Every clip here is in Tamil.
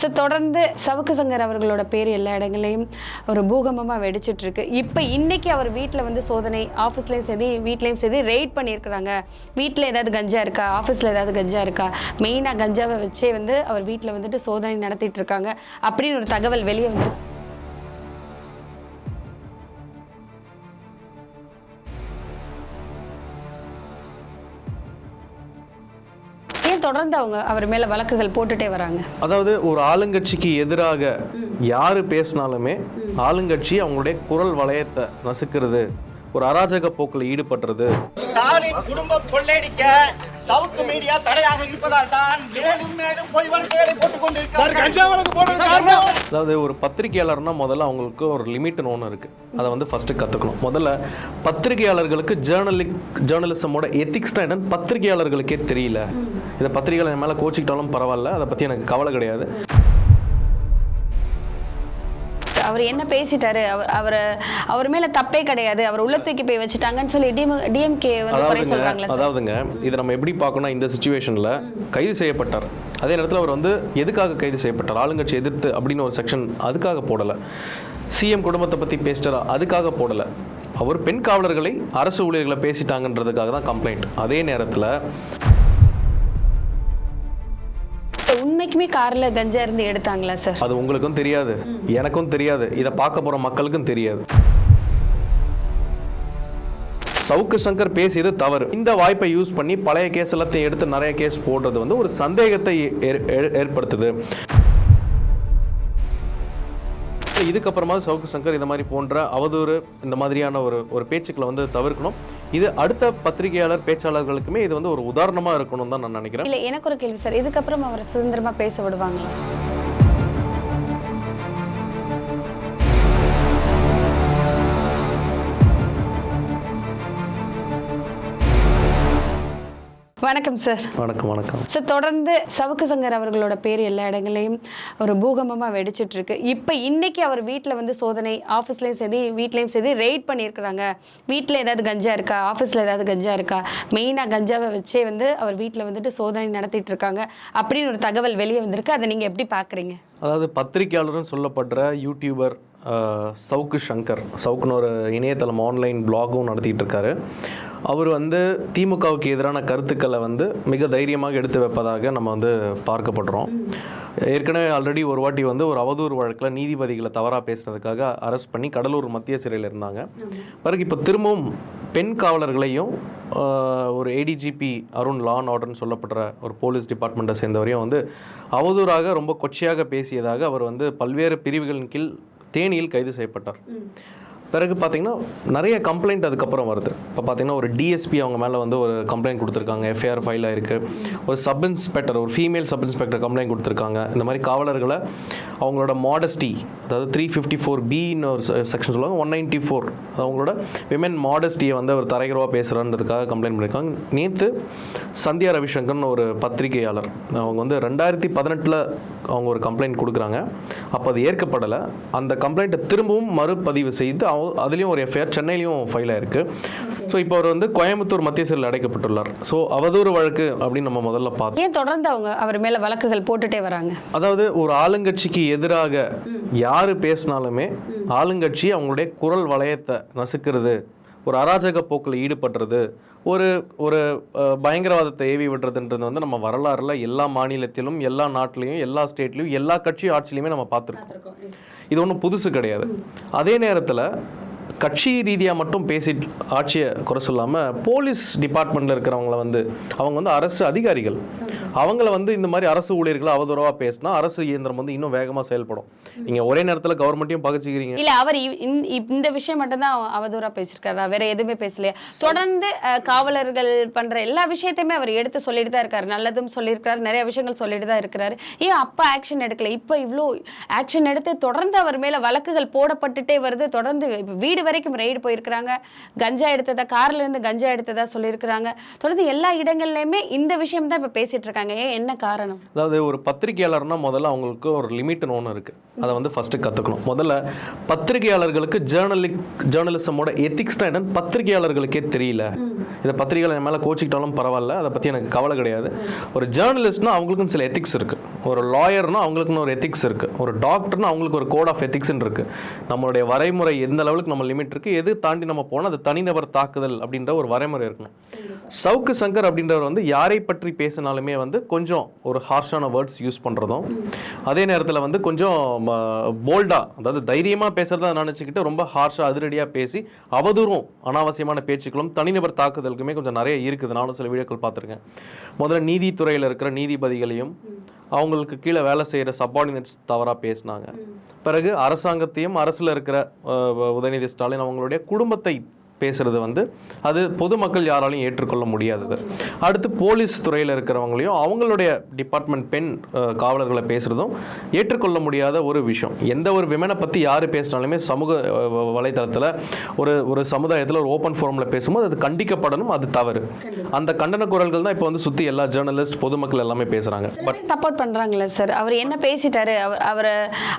ஸோ தொடர்ந்து சவுக்கு சங்கர் அவர்களோட பேர் எல்லா இடங்களையும் ஒரு பூகம்பமாக வெடிச்சிட்டு இருக்கு இப்போ இன்னைக்கு அவர் வீட்டில் வந்து சோதனை ஆஃபீஸ்லேயும் சரி வீட்லேயும் சரி ரெய்ட் பண்ணியிருக்கிறாங்க. வீட்டில் ஏதாவது கஞ்சா இருக்கா? ஆஃபீஸில் ஏதாவது கஞ்சா இருக்கா? மெயினாக கஞ்சாவை வச்சே வந்து அவர் வீட்டில் வந்துட்டு சோதனை நடத்திட்டு இருக்காங்க. அப்படின்னு ஒரு தகவல் வெளியே வந்துருக்கு தொடர்ந்து அவங்க அவர் மேலே வழக்குகள் போட்டுட்டே வராங்க. அதாவது ஒரு ஆளுங்கட்சிக்கு எதிராக யாரு பேசினாலுமே ஆளுங்கட்சி அவங்களுடைய குரல் வளையத்தை நசுக்கிறது. ஒரு அராஜக போக்கில் ஈடுபடுறது ஸ்டாலின் குடும்பம் கொள்ளையடிக்க சவுக்கு மீடியா தடையாக இருப்பதால் தான் மேலும் மேலும் பொய் வழக்குகளை போட்டுக் கொண்டிருக்கிறார்கள். அதாவது ஒரு பத்திரிகையாளர்னா முதல்ல அவங்களுக்கு ஒரு லிமிட்னு ஒன்று இருக்கு. அதை வந்து ஃபர்ஸ்ட் கற்றுக்கணும் முதல்ல பத்திரிகையாளர்களுக்கு ஜேர்னலிக் ஜேர்னலிசமோட எத்திக்ஸ்னா என்னன்னு பத்திரிகையாளர்களுக்கே தெரியல. இதை பத்திரிகையாளர் மேலே கோச்சிக்கிட்டாலும் பரவாயில்ல. அதை பற்றி எனக்கு கவலை கிடையாது. அவர் என்ன பேசிட்டாரு? அவர் அவர் அவர் மேல தப்பே கிடையாது. அவர் உள்ள தூக்கி போய் வச்சுட்டாங்கன்னு சொல்லி டிஎம்கே வந்து குறை சொல்றாங்களா அதாவதுங்க இதை நம்ம எப்படி பார்க்கணும் இந்த சுச்சுவேஷனில் கைது செய்யப்பட்டார். அதே நேரத்தில் அவர் வந்து எதுக்காக கைது செய்யப்பட்டார்? ஆளுங்கட்சி எதிர்த்து அப்படின்னு ஒரு செக்ஷன் அதுக்காக போடலை. சிஎம் குடும்பத்தை பற்றி பேசிட்டாரா? அதுக்காக போடலை. அவர் பெண் காவலர்களை அரசு ஊழியர்களை பேசிட்டாங்கன்றதுக்காக தான் கம்ப்ளைண்ட் அதே நேரத்தில் என்னைக்குமே கார்ல கஞ்சா இருந்து எடுத்தாங்களா சார்? அது உங்களுக்கும் தெரியாது. எனக்கும் தெரியாது. இதை பார்க்க போற மக்களுக்கும் தெரியாது. சவுக்கு சங்கர் பேசியது தவறு. இந்த வாய்ப்பை யூஸ் பண்ணி பழைய கேஸ் எல்லாத்தையும் எடுத்து நிறைய கேஸ் போடுறது வந்து ஒரு சந்தேகத்தை ஏற்படுத்துது. ஸோ இதுக்கப்புறமா சவுக்கு சங்கர் இந்த மாதிரி போன்ற அவதூறு இந்த மாதிரியான ஒரு ஒரு பேச்சுக்களை வந்து தவிர்க்கணும். இது அடுத்த பத்திரிகையாளர் பேச்சாளர்களுக்குமே இது வந்து ஒரு உதாரணமா இருக்கணும் தான் நான் நினைக்கிறேன். இல்ல எனக்கு ஒரு கேள்வி சார். இதுக்கப்புறம் அவர் சுதந்திரமா பேச விடுவாங்களா? வணக்கம் சார் வணக்கம் வணக்கம். சார் தொடர்ந்து சவுக்கு சங்கர் அவர்களோட பேர் எல்லா இடங்களையும் ஒரு பூகம்பமாக வெடிச்சிட்டு இருக்கு இப்போ இன்னைக்கு அவர் வீட்டில் வந்து சோதனை ஆஃபீஸ்லேயும் சரி வீட்லேயும் சரி ரெய்ட் பண்ணியிருக்கிறாங்க. வீட்டில் ஏதாவது கஞ்சா இருக்கா? ஆஃபீஸில் ஏதாவது கஞ்சா இருக்கா? மெயினாக கஞ்சாவை வச்சே வந்து அவர் வீட்டில் வந்துட்டு சோதனை நடத்திட்டு இருக்காங்க அப்படின்னு ஒரு தகவல் வெளியே வந்திருக்கு. அதை நீங்கள் எப்படி பார்க்குறீங்க அதாவது பத்திரிகையாளரும் சொல்லப்படுற யூடியூபர் சவுக்கு சங்கர் சவுக்குன்னு ஒரு இணையதளம் ஆன்லைன் பிளாகும் நடத்திட்டு இருக்காரு அவர் வந்து திமுகவுக்கு எதிரான கருத்துக்களை வந்து மிக தைரியமாக எடுத்து வைப்பதாக நம்ம வந்து பார்க்கப்படுறோம் ஏற்கனவே ஆல்ரெடி ஒரு வாட்டி வந்து ஒரு அவதூறு வழக்கில் நீதிபதிகளை தவறாக பேசுனதுக்காக அரெஸ்ட் பண்ணி கடலூர் மத்திய சிறையில் இருந்தாங்க. பிறகு இப்போ திரும்பவும் பெண் காவலர்களையும் ஒரு ஏடிஜிபி அருண் லான் ஆர்டர்னு சொல்லப்படுற ஒரு போலீஸ் டிபார்ட்மெண்ட்டை சேர்ந்தவரையும் வந்து அவதூறாக ரொம்ப கொச்சையாக பேசியதாக அவர் வந்து பல்வேறு பிரிவுகளின் கீழ் தேனியில் கைது செய்யப்பட்டார். பிறகு பார்த்தீங்கன்னா நிறைய கம்ப்ளைண்ட் அதுக்கப்புறம் வருது. இப்போ பார்த்தீங்கன்னா ஒரு டிஎஸ்பி அவங்க மேலே வந்து ஒரு கம்ப்ளைண்ட் கொடுத்துருக்காங்க. எஃப்ஐஆர் ஃபைல் ஆயிருக்கு ஒரு சப் இன்ஸ்பெக்டர் ஒரு ஃபீமேல் சப் இன்ஸ்பெக்டர் கம்ப்ளைண்ட் கொடுத்துருக்காங்க. இந்த மாதிரி காவலர்களை அவங்களோட மாடஸ்டி அதாவது த்ரீ ஃபிஃப்டி ஃபோர் பின்னு ஒரு செக்ஷன் சொல்லுவாங்க ஒன் நைன்டி ஃபோர் அவங்களோட விமென் மாடஸ்டியை வந்து அவர் தரைகிறவா பேசுகிறன்றதுக்காக கம்ப்ளைண்ட் பண்ணியிருக்காங்க நேற்று சந்தியா ரவிசங்கர்னு ஒரு பத்திரிகையாளர் அவங்க வந்து ரெண்டாயிரத்தி பதினெட்டில் அவங்க ஒரு கம்ப்ளைண்ட் கொடுக்குறாங்க. அப்போ அது ஏற்கப்படலை. அந்த கம்ப்ளைண்ட்டை திரும்பவும் மறுபதிவு செய்து அவ அதுலேயும் ஒரு எஃப்ஐஆர் சென்னையிலையும் ஃபைல் ஆயிருக்கு. ஸோ இப்போ அவர் வந்து கோயம்புத்தூர் மத்திய சிறையில் அடைக்கப்பட்டுள்ளார். ஸோ அவதூறு வழக்கு அப்படின்னு நம்ம முதல்ல பார்த்தோம் ஏன் தொடர்ந்து அவங்க அவர் மேலே வழக்குகள் போட்டுட்டே வராங்க? அதாவது ஒரு ஆளுங்கட்சிக்கு எதிராக யாரு பேசினாலுமே ஆளுங்கட்சி அவங்களுடைய குரல் வளையத்தை நசுக்கிறது ஒரு அராஜக போக்கில் ஈடுபடுறது ஒரு ஒரு பயங்கரவாதத்தை ஏவி விடுறதுன்றது வந்து நம்ம வரலாறுல எல்லா மாநிலத்திலும் எல்லா நாட்டிலையும் எல்லா ஸ்டேட்லையும் எல்லா கட்சி ஆட்சியிலையுமே நம்ம பார்த்துருக்கோம். இது ஒன்றும் புதுசு கிடையாது. அதே நேரத்தில் கட்சி ரீதியாக மட்டும் பேசி ஆட்சியை குறை சொல்லாமல் போலீஸ் டிபார்ட்மெண்ட்டில் இருக்கிறவங்கள வந்து அவங்க வந்து அரசு அதிகாரிகள். அவங்கள வந்து இந்த மாதிரி அரசு ஊழியர்களை அவதூறாக பேசினா அரசு இயந்திரம் வந்து இன்னும் வேகமாக செயல்படும். நீங்கள் ஒரே நேரத்தில் கவர்மெண்ட்டையும் பகச்சிக்கிறீங்க. இல்லை அவர் இந்த- இந்த விஷயம் மட்டும்தான் அவதூறாக அவதூறா பேசியிருக்காரா. வேற எதுவுமே பேசலையா. தொடர்ந்து காவலர்கள் பண்ற எல்லா விஷயத்தையுமே அவர் எடுத்து சொல்லிட்டு தான் இருக்காரு. நல்லதும் சொல்லியிருக்கிறார். நிறைய விஷயங்கள் சொல்லிட்டு தான் இருக்கிறாரு. ஏன் அப்போ ஆக்ஷன் எடுக்கல? இப்போ இவ்வளோ ஆக்ஷன் எடுத்து தொடர்ந்து அவர் மேலே வழக்குகள் போடப்பட்டுட்டே வருது. தொடர்ந்து வீடு வரைக்கும் ரெய்டு போயிருக்கிறாங்க. கஞ்சா எடுத்ததா கார்ல இருந்து கஞ்சா எடுத்ததா சொல்லியிருக்கிறாங்க. தொடர்ந்து எல்லா இடங்கள்லையுமே இந்த விஷயம் தான் இப்போ பேசிட்டு இருக்காங்க ஏன் என்ன காரணம்? அதாவது ஒரு பத்திரிகையாளர்னா முதல்ல அவங்களுக்கு ஒரு லிமிட்னு ஒன்று இருக்குது அதை வந்து ஃபஸ்ட்டு கற்றுக்கணும் முதல்ல பத்திரிகையாளர்களுக்கு ஜேர்னலிக் ஜேர்னலிசமோட எத்திக்ஸ்னா என்னன்னு பத்திரிகையாளர்களுக்கே தெரியல. இதை பத்திரிகையாளர் என் மேலே கோச்சிக்கிட்டாலும் பரவாயில்ல. அதை பற்றி எனக்கு கவலை கிடையாது. ஒரு ஜேர்னலிஸ்ட்னா அவங்களுக்கும் சில எத்திக்ஸ் இருக்குது ஒரு லாயர்னா அவங்களுக்குன்னு ஒரு எத்திக்ஸ் இருக்குது ஒரு டாக்டர்னா அவங்களுக்கு ஒரு கோட் ஆஃப் எத்திக்ஸ்ன்னு இருக்குது நம்மளுடைய வரைமுறை எந்த லெவலுக்கு நம்ம லிமிட் இருக்குது எது தாண்டி நம்ம போனால் அது தனிநபர் தாக்குதல் அப்படின்ற ஒரு வரைமுறை இருக்கணும் சவுக்கு சங்கர் அப்படின்றவர் வந்து யாரை பற்றி பேசினாலுமே வந்து கொஞ்சம் ஒரு ஹார்ஷான வேர்ட்ஸ் யூஸ் பண்ணுறதும் அதே நேரத்தில் வந்து கொஞ்சம் போல்டாக அதாவது தைரியமாக பேசுகிறதா நினச்சிக்கிட்டு ரொம்ப ஹார்ஷாக அதிரடியாக பேசி அவதூறும் அனாவசியமான பேச்சுக்களும் தனிநபர் தாக்குதலுக்குமே கொஞ்சம் நிறைய இருக்குது. நானும் சில வீடியோக்கள் பார்த்துருக்கேன். முதல்ல நீதித்துறையில் இருக்கிற நீதிபதிகளையும் அவங்களுக்கு கீழே வேலை செய்கிற சப்பார்டினேட்ஸ் தவறாக பேசினாங்க. பிறகு அரசாங்கத்தையும் அரசில் இருக்கிற உதயநிதி ஸ்டாலின் அவங்களுடைய குடும்பத்தை பேசுறது வந்து அது பொதுமக்கள் யாராலையும் ஏற்றுக்கொள்ள முடியாதது. அடுத்து போலீஸ் துறையில் இருக்கிறவங்களையும் அவங்களுடைய டிபார்ட்மெண்ட் பெண் காவலர்களை பேசுறதும் ஏற்றுக்கொள்ள முடியாத ஒரு விஷயம். எந்த ஒரு விமனை பற்றி யார் பேசினாலுமே சமூக அஹ், வலைத்தளத்தில் ஒரு ஒரு சமுதாயத்தில் ஒரு ஓப்பன் ஃபோரமில் பேசும்போது அது கண்டிக்கப்படணும் அது தவறு. அந்த கண்டன குரல்கள் தான் இப்போ வந்து சுற்றி எல்லா ஜேர்னலிஸ்ட் பொதுமக்கள் எல்லாமே பேசுகிறாங்க பட் சப்போர்ட் பண்றாங்களே சார்? அவர் என்ன பேசிட்டாரு? அவர் அவர்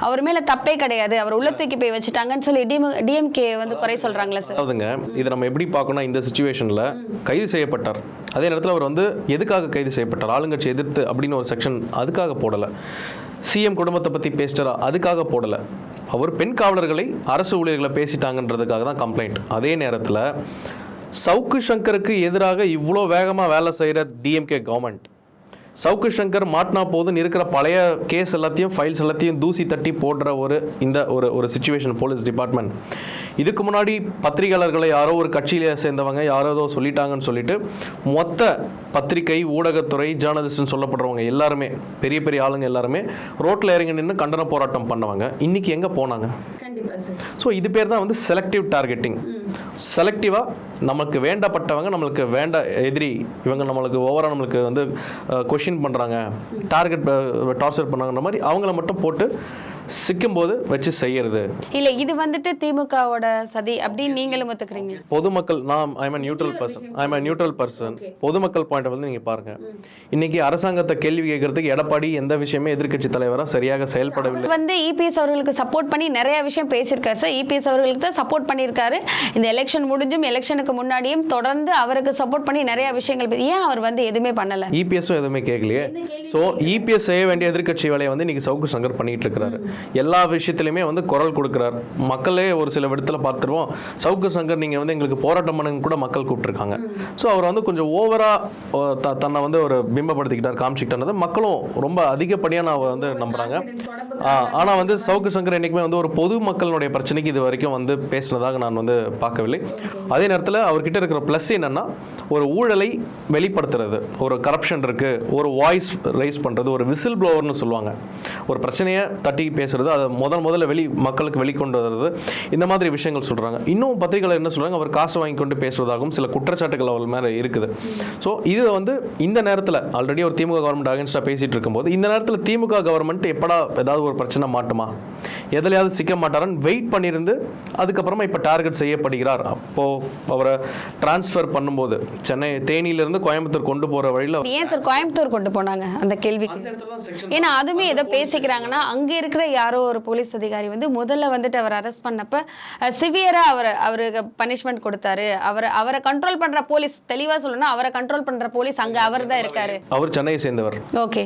அவர் மேல தப்பே கிடையாது. அவர் உள்ள தூக்கி போய் வச்சுட்டாங்கன்னு சொல்லி டிஎம்கே வந்து குறை சொல்றாங்களே சார்? அதாவதுங்க இதை நம்ம எப்படி பார்க்கணும் இந்த சுச்சுவேஷனில் கைது செய்யப்பட்டார். அதே நேரத்தில் அவர் வந்து எதுக்காக கைது செய்யப்பட்டார்? ஆளுங்கட்சி எதிர்த்து அப்படின்னு ஒரு செக்ஷன் அதுக்காக போடலை. சிஎம் குடும்பத்தை பற்றி பேசிட்டாரா? அதுக்காக போடலை. அவர் பெண் காவலர்களை அரசு ஊழியர்களை பேசிட்டாங்கன்றதுக்காக தான் கம்ப்ளைண்ட் அதே நேரத்தில் சவுக்கு சங்கருக்கு எதிராக இவ்வளோ வேகமாக வேலை செய்கிற டிஎம்கே கவர்மெண்ட் சவுக்கு சங்கர் மாட்டினா போதுன்னு இருக்கிற பழைய கேஸ் எல்லாத்தையும் ஃபைல்ஸ் எல்லாத்தையும் தூசி தட்டி போடுற ஒரு இந்த ஒரு ஒரு சுச்சுவேஷன் போலீஸ் டிபார்ட்மெண்ட் இதுக்கு முன்னாடி பத்திரிகையாளர்களை யாரோ ஒரு கட்சியில சேர்ந்தவங்க யாரோ சொல்லிட்டாங்கன்னு சொல்லிட்டு மொத்த பத்திரிகை ஊடகத்துறை ஜேர்னலிஸ்ட்னு சொல்லப்படுறவங்க எல்லாருமே பெரிய பெரிய ஆளுங்க எல்லாருமே ரோட்டில் இறங்கி நின்று கண்டன போராட்டம் பண்ணவங்க. இன்னைக்கு எங்கே போனாங்க? ஸோ இது பேர் தான் வந்து செலக்டிவ் டார்கெட்டிங் செலக்டிவாக நமக்கு வேண்டப்பட்டவங்க நம்மளுக்கு வேண்ட எதிரி இவங்க நம்மளுக்கு ஓவராக நம்மளுக்கு வந்து கொஷின் பண்ணுறாங்க டார்கெட் டார்ச்சர் பண்ணாங்கன்ற மாதிரி அவங்கள மட்டும் போட்டு சிக்கும்போது வச்சு செய்யறது. இல்ல இது வந்துட்டு திமுகவோட சதி அப்படின்னு நீங்களும் ஒத்துக்கிறீங்க. பொதுமக்கள் நான் I'm neutral person I'm neutral person பொதுமக்கள் பாயிண்ட் வந்து நீங்கள் பாருங்க. இன்னைக்கு அரசாங்கத்தை கேள்வி கேட்கறதுக்கு எடப்பாடி எந்த விஷயமே எதிர்க்கட்சி தலைவராக சரியாக செயல்படவில்லை. வந்து இபிஎஸ் அவர்களுக்கு சப்போர்ட் பண்ணி நிறைய விஷயம் பேசியிருக்காரு. சார் இபிஎஸ் அவர்களுக்கு தான் சப்போர்ட் பண்ணியிருக்காரு. இந்த எலெக்ஷன் முடிஞ்சும் எலெக்ஷனுக்கு முன்னாடியும் தொடர்ந்து அவருக்கு சப்போர்ட் பண்ணி நிறைய விஷயங்கள் ஏன் அவர் வந்து எதுவுமே பண்ணல? இபிஎஸும் எதுவுமே கேட்கலையே. ஸோ இபிஎஸ் செய்ய வேண்டிய எதிர்க்கட்சி வேலையை வந்து இன்னைக்கு சவுக்கு சங்கர் பண்ணிட்டு இருக்கிறாரு. எல்லா விஷயத்திலுமே வந்து குரல் கொடுக்குறார். மக்களே ஒரு சில இடத்துல பார்த்துருவோம். சவுக்கு சங்கர் நீங்கள் வந்து எங்களுக்கு போராட்டம் பண்ணுங்க கூட மக்கள் கூப்பிட்டுருக்காங்க. ஸோ அவர் வந்து கொஞ்சம் ஓவரா த தன்னை வந்து ஒரு பிம்பப்படுத்திக்கிட்டார் காமிச்சிக்கிட்டானது மக்களும் ரொம்ப அதிகப்படியாக நான் வந்து நம்புறாங்க. ஆனால் வந்து சவுக்கு சங்கர் என்றைக்குமே வந்து ஒரு பொது மக்களுடைய பிரச்சனைக்கு இது வரைக்கும் வந்து பேசினதாக நான் வந்து பார்க்கவில்லை. அதே நேரத்தில் அவர்கிட்ட இருக்கிற ப்ளஸ் என்னன்னா ஒரு ஊழலை வெளிப்படுத்துறது. ஒரு கரப்ஷன் இருக்கு. ஒரு வாய்ஸ் ரைஸ் பண்றது. ஒரு விசில் ப்ளோவர்னு சொல்லுவாங்க. ஒரு பிரச்சனையை தட்டி பேசுறது அதை முதல் முதல்ல வெளி மக்களுக்கு வெளிக்கொண்டு வர்றது. இந்த மாதிரி விஷயங்கள் சொல்றாங்க. இன்னும் பத்திரிகைகள் என்ன சொல்றாங்க? அவர் காசு வாங்கி கொண்டு பேசுவதாகவும் சில குற்றச்சாட்டுகள் அவர் மேலே இருக்குது. ஸோ இது வந்து இந்த நேரத்தில் ஆல்ரெடி ஒரு திமுக கவர்மெண்ட் அகேன்ஸ்டாக பேசிட்டு இருக்கும்போது இந்த நேரத்தில் திமுக கவர்மெண்ட் எப்படா ஏதாவது ஒரு பிரச்சனை மாட்டுமா? எதுலையாவது சிக்க மாட்டாரான்னு வெயிட் பண்ணியிருந்து அதுக்கப்புறமா இப்போ டார்கெட் செய்யப்படுகிறார். அப்போ அவரை டிரான்ஸ்ஃபர் பண்ணும்போது சென்னை தேனியிலிருந்து கோயம்புத்தூர் கொண்டு போகிற வழியில் ஏன் சார் கோயம்புத்தூர் கொண்டு போனாங்க அந்த கேள்விக்கு? ஏன்னா அதுமே ஏதோ பேசிக்கிறாங்கன்னா அங்க இருக்கிற யாரோ ஒரு போலீஸ் அதிகாரி வந்து முதல்ல வந்துட்டு அவர் அரெஸ்ட் பண்ணப்ப சிவியரா அவர் அவருக்கு பனிஷ்மெண்ட் கொடுத்தாரு. அவர் அவரை கண்ட்ரோல் பண்ற போலீஸ் தெளிவா சொல்லணும்னா அவரை கண்ட்ரோல் பண்ற போலீஸ் அங்க அவர் தான் இருக்காரு. அவர் சென்னையை சேர்ந்தவர். ஓகே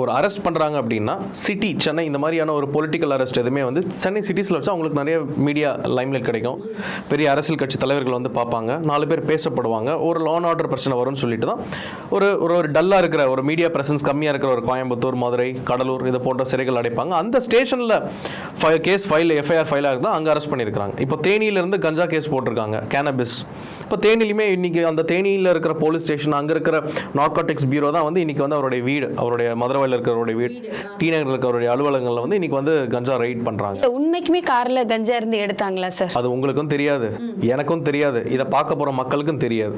ஒரு அரெஸ்ட் பண்ணுறாங்க அப்படின்னா சிட்டி சென்னை இந்த மாதிரியான ஒரு பொலிட்டிக்கல் அரெஸ்ட் எதுவுமே வந்து சென்னை சிட்டிஸில் வச்சு அவங்களுக்கு நிறைய மீடியா லைம்லைட் கிடைக்கும். பெரிய அரசியல் கட்சி தலைவர்கள் வந்து பார்ப்பாங்க. நாலு பேர் பேசப்படுவாங்க. ஒரு லான் ஆர்டர் பிரச்சனை வரும்னு சொல்லிட்டு தான் ஒரு ஒரு ஒரு டல்லாக இருக்கிற ஒரு மீடியா பிரசன்ஸ் கம்மியாக இருக்கிற ஒரு கோயம்புத்தூர் மதுரை கடலூர் இது போன்ற சிறைகள் அடைப்பாங்க. அந்த ஸ்டேஷனில் கேஸ் ஃபைல் எஃப்ஐஆர் ஃபைலாக இருந்தால் அங்கே அரெஸ்ட் பண்ணியிருக்காங்க இப்போ தேனியிலேருந்து கஞ்சா கேஸ் போட்டிருக்காங்க. கேனபிஸ் இப்போ தேனிலையுமே இன்னைக்கு அந்த தேனியில் இருக்கிற போலீஸ் ஸ்டேஷன் அங்கே இருக்கிற நார்காட்டிக்ஸ் பியூரோ தான் வந்து இன்னைக்கு வந்து அவருடைய வீடு அவருடைய மதுரை திருநாவாயில் இருக்கிறவருடைய வீட் டி நகரில் இருக்கிறவருடைய அலுவலகங்களில் வந்து இன்னைக்கு வந்து கஞ்சா ரைட் பண்ணுறாங்க உண்மைக்குமே கார்ல கஞ்சா இருந்து எடுத்தாங்களா சார் அது உங்களுக்கும் தெரியாது. எனக்கும் தெரியாது. இதை பார்க்க போற மக்களுக்கும் தெரியாது.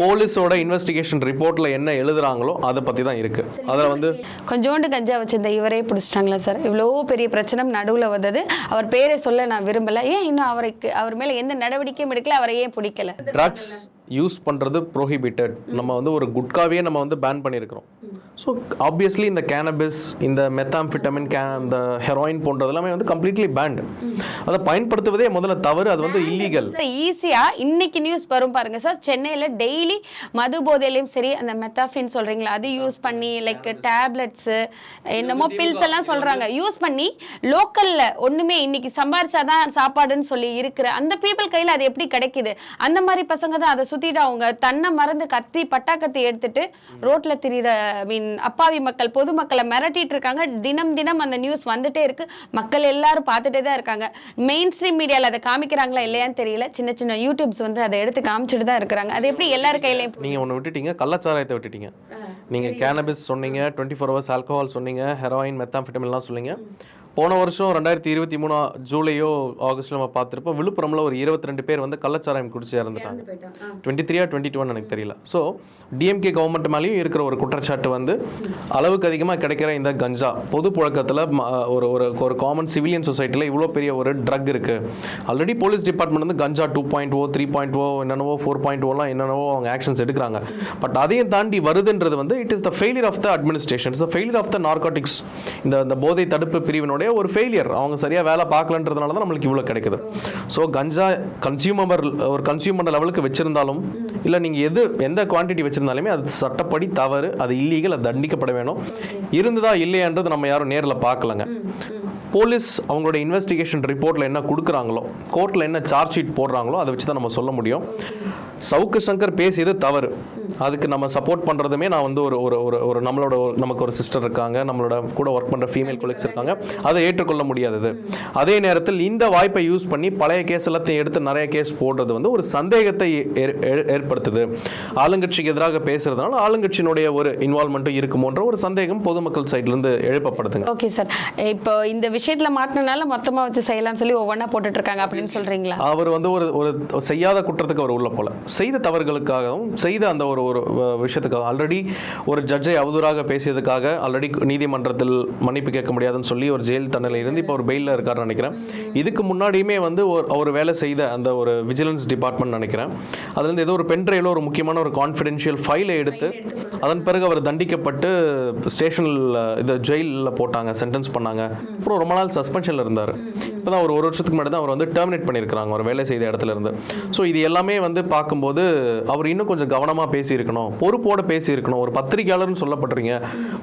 போலீஸோட இன்வெஸ்டிகேஷன் ரிப்போர்ட்ல என்ன எழுதுறாங்களோ அதை பத்தி தான் இருக்கு. அதுல வந்து கொஞ்சோண்டு கஞ்சா வச்சிருந்த இவரே பிடிச்சிட்டாங்களா சார் இவ்வளோ பெரிய பிரச்சனை நடுவுல வந்தது. அவர் பேரை சொல்ல நான் விரும்பல. ஏன் இன்னும் அவருக்கு அவர் மேல எந்த நடவடிக்கையும் எடுக்கல அவரை ஏன் பிடிக்கல? drugs யூஸ் பண்ணுறது ப்ரோஹிபிட்டட் நம்ம வந்து ஒரு குட்காவே நம்ம வந்து பேன் பண்ணியிருக்கிறோம் ஸோ ஆப்வியஸ்லி இந்த கேனபிஸ் இந்த மெத்தாம்ஃபிட்டமின் கே இந்த ஹெராயின் போன்றது எல்லாமே வந்து கம்ப்ளீட்லி பேண்ட் அதை பயன்படுத்துவதே முதல்ல தவறு அது வந்து இல்லீகல் சார் ஈஸியா இன்னைக்கு நியூஸ் வரும் பாருங்க சார். சென்னையில டெய்லி மது போதையிலையும் சரி அந்த மெத்தாஃபின் சொல்றீங்களா அது யூஸ் பண்ணி லைக் டேப்லெட்ஸ் என்னமோ பில்ஸ் எல்லாம் சொல்றாங்க. யூஸ் பண்ணி லோக்கல்ல ஒண்ணுமே இன்னைக்கு சம்பாரிச்சாதான் சாப்பாடுன்னு சொல்லி இருக்கிற அந்த பீப்புள் கையில அது எப்படி கிடைக்குது? அந்த மாதிரி பசங்க தான் அதை சுத்திட்டு அவங்க தன்னை மறந்து கத்தி பட்டாக்கத்தி எடுத்துட்டு ரோட்ல திரியிற மீன் அப்பாவி மக்கள் பொதுமக்களை மிரட்டிட்டு இருக்காங்க. தினம் தினம் அந்த நியூஸ் வந்துட்டே இருக்கு. மக்கள் எல்லாரும் பார்த்துட்டே தான் இருக்காங்க. மெயின் ஸ்ட்ரீம் மீடியால அதை காமிக்கிறாங்களா இல்லையான்னு தெரியல. சின்ன சின்ன யூடியூப்ஸ் வந்து அதை எடுத்து காமிச்சிட்டு தான் இருக்கிறாங்க. அது எப்படி எல்லார் கையிலயும் நீங்க ஒன்று விட்டுட்டீங்க. கள்ளச்சாராயத்தை விட்டுட்டீங்க. நீங்க கேனபிஸ் சொன்னீங்க டுவெண்ட்டி ஃபோர் ஹவர்ஸ் ஆல்கஹால் சொன்னீங்க ஹெராயின் மெத்தாம்ஃபிட்டமின்லாம் சொன்னீங்க. போன வருஷம் ரெண்டாயிரத்தி இருபத்தி மூணு ஜூலையோ ஆகஸ்ட்ல நம்ம பார்த்துருப்போம். விழுப்புரம்ல ஒரு இருபத்தி ரெண்டு பேர் வந்து கள்ளச்சாராயம் குடிச்சு இறந்துட்டாங்க. டுவெண்ட்டி த்ரீயா டுவெண்ட்டி டூ எனக்கு தெரியல. ஸோ டிஎம்கே கவர்மெண்ட் மேலேயும் இருக்கிற ஒரு குற்றச்சாட்டு வந்து அளவுக்கு அதிகமாக கிடைக்கிற இந்த கஞ்சா. பொது புழக்கத்தில் ஒரு ஒரு ஒரு காமன் சிவிலியன் சொசைட்டியில் இவ்வளோ பெரிய ஒரு ட்ரக் இருக்கு. ஆல்ரெடி போலீஸ் டிபார்ட்மெண்ட் வந்து கஞ்சா two point O three point O என்னென்னவோ ஃபோர் பாயிண்ட் ஓலாம் என்னென்னவோ அவங்க ஆக்ஷன்ஸ் எடுக்கிறாங்க. பட் அதையும் தாண்டி வருதுன்றது வந்து it is the failure of the administration the failure of the narcotics இந்த இந்த போதை தடுப்பு பிரிவினுடைய ஒரு ஃபெயிலியர் அவங்க சரியாக வேலை பார்க்கலன்றதுனால தான் நம்மளுக்கு இவ்வளோ கிடைக்குது. ஸோ கஞ்சா கன்சியூமர் ஒரு கன்சியூமர் லெவலுக்கு வச்சிருந்தாலும் இல்லை நீங்கள் எது எந்த குவான்டிட்டி வச்சிருந்தாலுமே அது சட்டப்படி தவறு அது இல்லீகல் அது தண்டிக்கப்பட வேணும். இருந்ததா இல்லையான்றது நம்ம யாரும் நேரில் பார்க்கலங்க. போலீஸ் அவங்களோட இன்வெஸ்டிகேஷன் ரிப்போர்ட்டில் என்ன கொடுக்குறாங்களோ கோர்ட்டில் என்ன சார்ஜ் ஷீட் போடுறாங்களோ அதை வச்சு தான் நம்ம சொல்ல முடியும். சவுக்கு சங்கர் பேசியது தவறு. அதுக்கு நம்ம சப்போர்ட் பண்ணுறதுமே நான் வந்து ஒரு ஒரு ஒரு ஒரு நம்மளோட நமக்கு ஒரு சிஸ்டர் இருக்காங்க நம்மளோட கூட ஒர்க் பண்ணுற ஃபீமேல் கொலிக்ஸ் இருக்காங்க. அதை ஏற்றுக்கொள்ள முடியாதது அதே நேரத்தில் இந்த வாய்ப்பை யூஸ் பண்ணி பழைய கேஸ் எல்லாத்தையும் எடுத்து நிறைய கேஸ் போடுறது வந்து ஒரு சந்தேகத்தை ஏற்படுத்துது. ஆளுங்கட்சிக்கு எதிராக பேசுறதுனால ஆளுங்கட்சியினுடைய ஒரு இன்வால்மெண்ட்டும் இருக்குமோன்ற ஒரு சந்தேகம் பொதுமக்கள் சைட்லேருந்து எழுப்பப்படுதுங்க. ஓகே சார் இப்போ இந்த விஷயத்துல மாட்டினால மொத்தமா வச்சு செய்யலாம்னு சொல்லி ஒவ்வொன்றா போட்டுட்டு இருக்காங்க அப்படின்னு சொல்றீங்களா? அவர் வந்து ஒரு ஒரு செய்யாத குற்றத்துக்கு அவர் உள்ள போல. செய்த தவறுகளுக்காகவும் செய்த அந்த ஒரு ஒரு விஷயத்துக்காக ஆல்ரெடி ஒரு ஜட்ஜை அவதூறாக பேசியதுக்காக ஆல்ரெடி நீதிமன்றத்தில் மன்னிப்பு கேட்க முடியாதுன்னு சொல்லி ஒரு ஜெயில் தண்டனை இருந்து இப்போ ஒரு பெயிலில் இருக்காருன்னு நினைக்கிறேன். இதுக்கு முன்னாடியுமே வந்து ஒரு அவர் வேலை செய்த அந்த ஒரு விஜிலன்ஸ் டிபார்ட்மெண்ட் நினைக்கிறேன். அதுலேருந்து ஏதோ ஒரு பென்ட்ரைவில் ஒரு முக்கியமான ஒரு கான்ஃபிடென்ஷியல் ஃபைலை எடுத்து அதன் பிறகு அவர் தண்டிக்கப்பட்டு ஸ்டேஷனில் இது ஜெயிலில் போட்டாங்க சென்டென்ஸ் பண்ணாங்க. அப்புறம் ரொம்ப நாள் சஸ்பென்ஷனில் இருந்தார். இப்போ தான் ஒரு ஒரு வருஷத்துக்கு முன்னாடி தான் அவர் வந்து டெர்மினேட் பண்ணியிருக்கிறாங்க அவர் வேலை செய்த இடத்துல இருந்து. ஸோ இது எல்லாமே வந்து பார்க்கும் பேசும்போது அவர் இன்னும் கொஞ்சம் கவனமாக பேசியிருக்கணும் பொறுப்போட பேசியிருக்கணும். ஒரு பத்திரிகையாளர்னு சொல்லப்படுறீங்க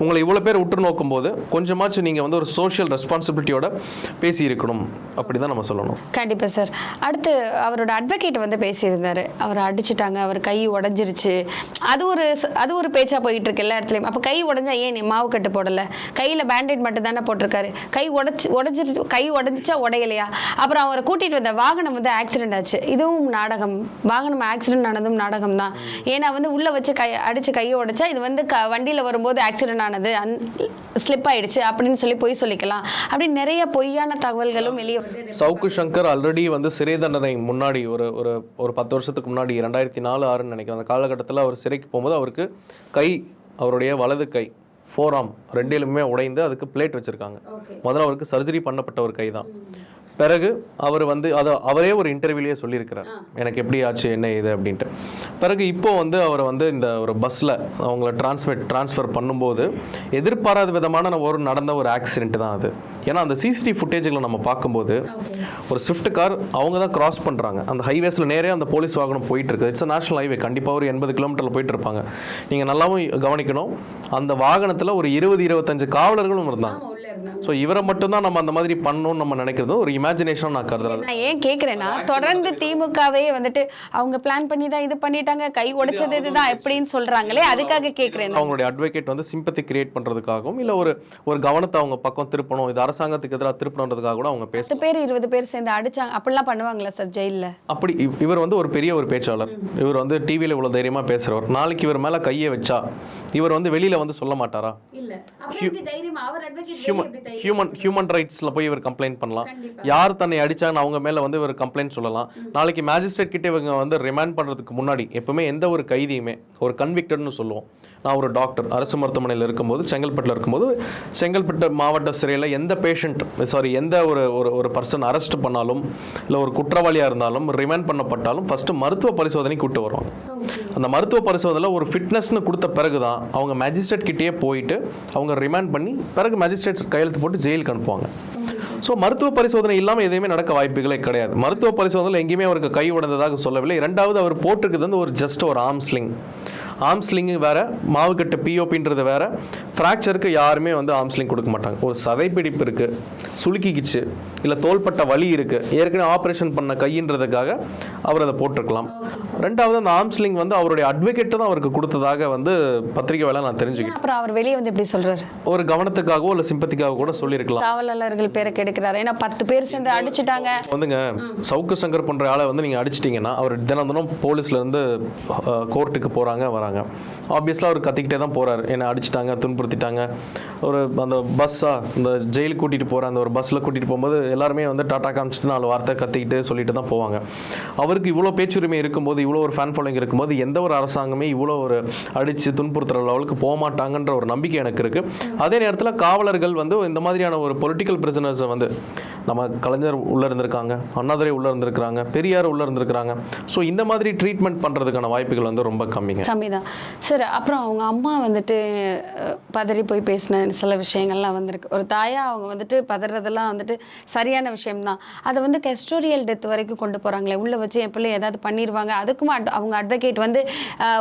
உங்களை இவ்வளோ பேர் உற்று நோக்கும்போது கொஞ்சமாச்சும் நீங்கள் வந்து ஒரு சோஷியல் ரெஸ்பான்சிபிலிட்டியோட பேசியிருக்கணும். அப்படி தான் நம்ம சொல்லணும். கண்டிப்பாக சார் அடுத்து அவரோட அட்வொகேட் வந்து பேசியிருந்தாரு. அவரை அடிச்சிட்டாங்க அவர் கை உடஞ்சிருச்சு. அது ஒரு அது ஒரு பேச்சாக போயிட்டு இருக்கு எல்லா இடத்துலையும். அப்போ கை உடஞ்சா ஏன் நீ மாவு கட்டு போடலை? கையில் பேண்டேட் மட்டும் தானே போட்டிருக்காரு. கை உடச்சி உடஞ்சிருச்சு கை உடஞ்சிச்சா உடையலையா? அப்புறம் அவரை கூட்டிகிட்டு வந்த வாகனம் வந்து ஆக்சிடென்ட் ஆச்சு. இதுவும் நாடகம். வாகனம் ஆக்சிடென்ட் ஆனதும் நாடகம் தான் ஏன்னா வந்து உள்ள வச்சு கை அடிச்சு கையை உடைச்சா இது வந்து க வண்டியில வரும்போது ஆக்சிடென்ட் ஆனது. அந் ஸ்லிப் ஆயிடுச்சு அப்படின்னு சொல்லி பொய் சொல்லிக்கலாம். அப்படின்னு நிறைய பொய்யான தகவல்களும் வெளியே சவுக்கு சங்கர் ஆல்ரெடி வந்து சிறை தண்டனை முன்னாடி ஒரு ஒரு ஒரு பத்து வருஷத்துக்கு முன்னாடி ரெண்டாயிரத்தி நாலு ஆறுன்னு நினைக்கிறேன். அந்த காலகட்டத்தில் அவர் சிறைக்கு போகும்போது அவருக்கு கை அவருடைய வலது கை ஃபோராம் ரெண்டிலுமே உடைந்து அதுக்கு பிளேட் வச்சிருக்காங்க. முதல்ல அவருக்கு சர்ஜரி பண்ணப்பட்ட ஒரு கை தான் பிறகு அவர் வந்து அதை அவரே ஒரு இன்டர்வியூலேயே சொல்லியிருக்கிறார். எனக்கு எப்படி ஆச்சு? என்ன இது? அப்படின்ட்டு. பிறகு இப்போ வந்து அவர் வந்து இந்த ஒரு பஸ்ஸில் அவங்கள டிரான்ஸ்மிட் ட்ரான்ஸ்ஃபர் பண்ணும்போது எதிர்பாராத விதமான ஒரு நடந்த ஒரு ஆக்சிடென்ட் தான் அது. ஏன்னா அந்த சிசிடிவி ஃபுட்டேஜ்களை நம்ம பார்க்கும்போது ஒரு ஸ்விஃப்ட் கார் அவங்க தான் கிராஸ் பண்ணுறாங்க அந்த ஹைவேஸில் நேரே அந்த போலீஸ் வாகனம் போயிட்டு இருக்கு இட்ஸ் நேஷனல் ஹைவே கண்டிப்பாக ஒரு எண்பது கிலோமீட்டரில் போயிட்டு இருப்பாங்க நீங்கள் நல்லாவும் கவனிக்கணும். அந்த வாகனத்தில் ஒரு இருபது இருபத்தஞ்சு காவலர்களும் இருந்தாங்க. ஸோ இவரை மட்டும்தான் நம்ம அந்த மாதிரி பண்ணணும்னு நம்ம நினைக்கிறது. ஒரு இமேஜினேஷன் நான் கருதுறது. நான் ஏன் கேக்குறேன்னா தொடர்ந்து திமுகவே வந்துட்டு அவங்க பிளான் பண்ணி தான் இது பண்ணிட்டாங்க கை உடைச்சது இதுதான் எப்படின்னு சொல்றாங்களே அதுக்காக கேக்குறேன் நான். அவங்களுடைய அட்வொகேட் வந்து சிம்பத்தி கிரியேட் பண்றதுக்காகவும் இல்ல ஒரு ஒரு கவனத்தை அவங்க பக்கம் திருப்பணும் இது அரசாங்கத்துக்கு எதிராக திருப்பணுன்றதுக்காக கூட அவங்க பேச பத்து பேர் இருபது பேர் சேர்ந்து அடிச்சாங்க. அப்படிலாம் பண்ணுவாங்களா சார் ஜெயில்ல? அப்படி இவ்- இவர் வந்து ஒரு பெரிய ஒரு பேச்சாளர். இவர் வந்து டிவியில் இவ்வளோ தைரியமாக பேசுகிறவர் நாளைக்கு இவர் மேலே கையை வச்சா இவர் வந்து வெளியில் வந்து சொல்ல மாட்டாரா? இல்ல. ஹியூமன் ஹியூமன் ஹியூமன் ரைட்ஸில் போய் இவர் கம்ப்ளைண்ட் பண்ணலாம். யார் தன்னை அடிச்சாங்கன்னு அவங்க மேலே வந்து இவர் கம்ப்ளைண்ட் சொல்லலாம். நாளைக்கு மேஜிஸ்ட்ரேட் கிட்ட இவங்க வந்து ரிமாண்ட் பண்ணுறதுக்கு முன்னாடி எப்பவுமே எந்த ஒரு கைதியுமே ஒரு கன்விக்டட்னு சொல்லுவோம். நான் ஒரு டாக்டர் அரசு மருத்துவமனையில் இருக்கும்போது செங்கல்பட்டில் இருக்கும்போது செங்கல்பட்டு மாவட்ட சிறையில் எந்த பேஷண்ட் சாரி எந்த ஒரு ஒரு ஒரு பர்சன் அரெஸ்ட் பண்ணாலும் இல்லை ஒரு குற்றவாளியாக இருந்தாலும் ரிமாண்ட் பண்ணப்பட்டாலும் ஃபஸ்ட்டு மருத்துவ பரிசோதனை கூட்டு வருவாங்க. அந்த மருத்துவ பரிசோதனையில் ஒரு ஃபிட்னஸ்னு கொடுத்த பிறகு தான் அவங்க மேஜிஸ்ட்ரேட் கிட்டேயே போயிட்டு அவங்க ரிமாண்ட் பண்ணி பிறகு மேஜிஸ்ட்ரேட்ஸ் கையெழுத்து போட்டு ஜெயிலுக்கு அனுப்புவாங்க. ஸோ மருத்துவ பரிசோதனை இல்லாமல் எதுவுமே நடக்க வாய்ப்புகளே கிடையாது. மருத்துவ பரிசோதனையில் எங்கேயுமே அவருக்கு கை உடைந்ததாக சொல்லவில்லை. இரண்டாவது அவர் போட்டிருக்கிறது வந்து ஒரு ஜஸ்ட் ஒரு ஆம்ஸ்லிங் ஆம்ஸ்லிங் வேற மாவுக்கட்டு பிஓபின்றது வேற. ஃப்ராக்சருக்கு யாருமே வந்து ஆம்ஸ்லிங் கொடுக்க மாட்டாங்க. ஒரு சதைப்பிடிப்பு இருக்கு சுளுக்கிக்கிச்சு இல்லை தோள்பட்ட வலி இருக்கு ஏற்கனவே ஆப்ரேஷன் பண்ண கையின்றதுக்காக அவர் அதை போட்டிருக்கலாம். ரெண்டாவது அந்த ஆம்ஸ்லிங் வந்து அவருடைய அட்வொகேட்டு தான் அவருக்கு கொடுத்ததாக வந்து பத்திரிகை வேலை நான் தெரிஞ்சுக்கிட்டேன். அப்புறம் அவர் வெளியே வந்து எப்படி சொல்றாரு? ஒரு கவனத்துக்காகவோ இல்லை சிம்பத்திக்காக கூட சொல்லியிருக்கலாம். காவலாளர்கள் பேரை கெடுக்கிறாரு. ஏன்னா பத்து பேர் சேர்ந்து அடிச்சுட்டாங்க. வந்துங்க சவுக்கு சங்கர் பண்ற ஆளை வந்து நீங்க அடிச்சிட்டீங்கன்னா அவர் தினம் தினம் போலீஸ்ல இருந்து கோர்ட்டுக்கு போறாங்க வராங்க. บ้งครับ ஆப்வியஸ்லாக அவர் கத்திக்கிட்டே தான் போறாரு. என்ன அடிச்சிட்டாங்க துன்புறுத்திட்டாங்க. ஒரு அந்த பஸ்ஸா இந்த ஜெயிலுக்கு கூட்டிட்டு போற அந்த ஒரு பஸ்ல கூட்டிட்டு போகும்போது எல்லாருமே வந்து டாடா காமிச்சிட்டு நாலு வார்த்தை கத்திக்கிட்டு சொல்லிட்டு தான் போவாங்க. அவருக்கு இவ்வளோ பேச்சுரிமை இருக்கும்போது இவ்வளோ ஒரு ஃபேன் ஃபாலோயிங் இருக்கும்போது எந்த ஒரு அரசாங்கமே இவ்வளோ ஒரு அடிச்சு துன்புறுத்துற லெவலுக்கு போக மாட்டாங்கன்ற ஒரு நம்பிக்கை எனக்கு இருக்கு. அதே நேரத்தில் காவலர்கள் வந்து இந்த மாதிரியான ஒரு பொலிட்டிக்கல் பிரிசனர்ஸை வந்து நம்ம கலைஞர் உள்ள இருந்திருக்காங்க அண்ணாதுரை உள்ள இருந்திருக்கிறாங்க பெரியார் உள்ள இருந்திருக்கிறாங்க. ஸோ இந்த மாதிரி ட்ரீட்மெண்ட் பண்ணுறதுக்கான வாய்ப்புகள் வந்து ரொம்ப கம்மிங்க. கம்மிதான். சார் அப்புறம் அவங்க அம்மா வந்துட்டு பதறி போய் பேசின சில விஷயங்கள்லாம் வந்திருக்கு. ஒரு தாயா அவங்க வந்துட்டு பதறதெல்லாம் வந்துட்டு சரியான விஷயம்தான். அதை வந்து கெஸ்டோரியல் டெத் வரைக்கும் கொண்டு போறாங்களே உள்ள வச்சு என் பிள்ளை ஏதாவது பண்ணிடுவாங்க அதுக்கும் அட்- அவங்க அட்வொகேட் வந்து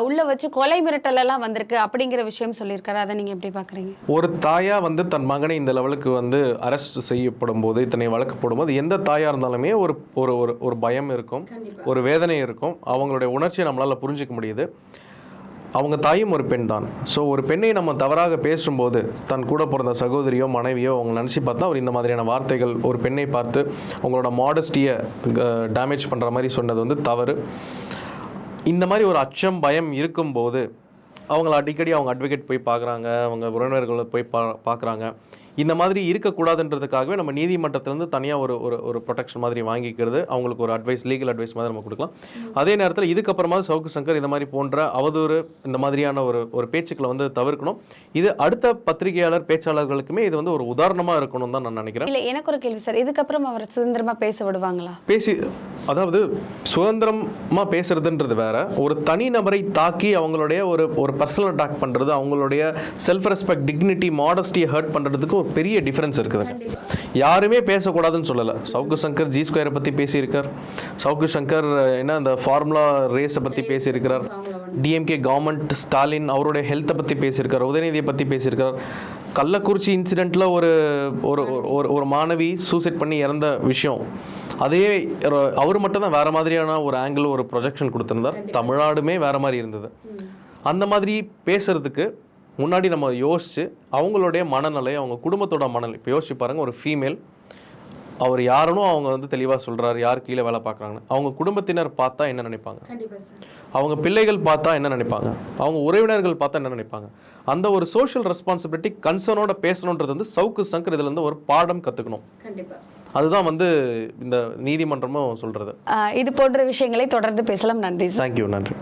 உள்ள வச்சு கொலை மிரட்டல் எல்லாம் வந்திருக்கு அப்படிங்கிற விஷயம் சொல்லியிருக்காரு. அதை நீங்க எப்படி பாக்குறீங்க? ஒரு தாயா வந்து தன் மகனை இந்த லெவலுக்கு வந்து அரெஸ்ட் செய்யப்படும் போது இத்தனை வழக்கு போடும்போது எந்த தாயா இருந்தாலுமே ஒரு ஒரு ஒரு ஒரு பயம் இருக்கும் ஒரு வேதனை இருக்கும். அவங்களுடைய உணர்ச்சியை நம்மளால புரிஞ்சுக்க முடியுது. அவங்க தாயும் ஒரு பெண் தான். ஸோ ஒரு பெண்ணை நம்ம தவறாக பேசும்போது தன் கூட பிறந்த சகோதரியோ மனைவியோ அவங்க நினச்சி பார்த்தா அவர் இந்த மாதிரியான வார்த்தைகள் ஒரு பெண்ணை பார்த்து அவங்களோட மாடஸ்டியை டேமேஜ் பண்ணுற மாதிரி சொன்னது வந்து தவறு. இந்த மாதிரி ஒரு அச்சம் பயம் இருக்கும்போது அவங்கள அடிக்கடி அவங்க அட்வொகேட் போய் பார்க்குறாங்க அவங்க உறவினர்களை போய் பா பார்க்குறாங்க. இந்த மாதிரி இருக்கக்கூடாதுன்றதுக்காகவே நம்ம நீதிமன்றத்திலேருந்து தனியாக ஒரு ஒரு ஒரு ப்ரொடெக்ஷன் மாதிரி வாங்கிக்கிறது அவங்களுக்கு ஒரு அட்வைஸ் லீகல் அட்வைஸ் மாதிரி நம்ம கொடுக்கலாம். அதே நேரத்தில் இதுக்கப்புறமா சவுக்கு சங்கர் இந்த மாதிரி போன்ற அவதூறு இந்த மாதிரியான ஒரு ஒரு பேச்சுக்களை வந்து தவிர்க்கணும். இது அடுத்த பத்திரிகையாளர் பேச்சாளர்களுக்குமே இது வந்து ஒரு உதாரணமாக இருக்கணும் தான் நான் நினைக்கிறேன். இல்ல எனக்கு ஒரு கேள்வி சார் இதுக்கப்புறம் அவர் சுதந்திரமா பேச விடுவாங்களா? பேசி அதாவது சுதந்திரமா பேசுறதுன்றது வேற. ஒரு தனி நபரை தாக்கி அவங்களுடைய ஒரு ஒரு பர்சனல் அட்டாக் பண்றது அவங்களுடைய செல்ஃப் ரெஸ்பெக்ட் டிக்னிட்டி மாடஸ்டியை ஹர்ட் பண்றதுக்கு ஒரு பெரிய டிஃபரன்ஸ் இருக்குதுங்க யாருமே பேசக்கூடாதுன்னு சொல்லல. சவுக்கு சங்கர் ஜி ஸ்கொயரை பத்தி பேசியிருக்கார். சவுக்கு சங்கர் என்ன அந்த ஃபார்முலா ரேஸை பத்தி பேசியிருக்கிறார். டிஎம்கே கவர்மெண்ட் ஸ்டாலின் அவருடைய ஹெல்த்தை பத்தி பேசியிருக்கார். உதயநிதியை பத்தி பேசியிருக்கார். கள்ளக்குறிச்சி இன்சிடென்ட்ல ஒரு ஒரு ஒரு ஒரு மாணவி சூசைட் பண்ணி இறந்த விஷயம். அதே அவர் மட்டும் தான் வேற மாதிரியான ஒரு ஆங்கிள் ஒரு ப்ரொஜெக்ஷன் கொடுத்திருந்தார். தமிழ்நாடுமே வேற மாதிரி இருந்தது. அந்த மாதிரி பேசுறதுக்கு முன்னாடி நம்ம யோசிச்சு அவங்களுடைய மனநிலை அவங்க குடும்பத்தோட மனநிலை இப்போ யோசிச்சு பாருங்க ஒரு ஃபீமேல் அவர் யாருன்னு அவங்க வந்து தெளிவாக சொல்றாரு யார் கீழே வேலை பார்க்குறாங்கன்னு. அவங்க குடும்பத்தினர் பார்த்தா என்ன நினைப்பாங்க? அவங்க பிள்ளைகள் பார்த்தா என்ன நினைப்பாங்க? அவங்க உறவினர்கள் பார்த்தா என்ன நினைப்பாங்க? அந்த ஒரு சோஷியல் ரெஸ்பான்சிபிலிட்டி கன்சர்னோட பேசணுன்றது வந்து சவுக்கு சங்கர் இதுல இருந்து ஒரு பாடம் கத்துக்கணும். அதுதான் வந்து இந்த நீதிமன்றமும் சொல்றது. ஆஹ் இது போன்ற விஷயங்களை தொடர்ந்து பேசலாம். நன்றி சார். தேங்க்யூ நன்றி.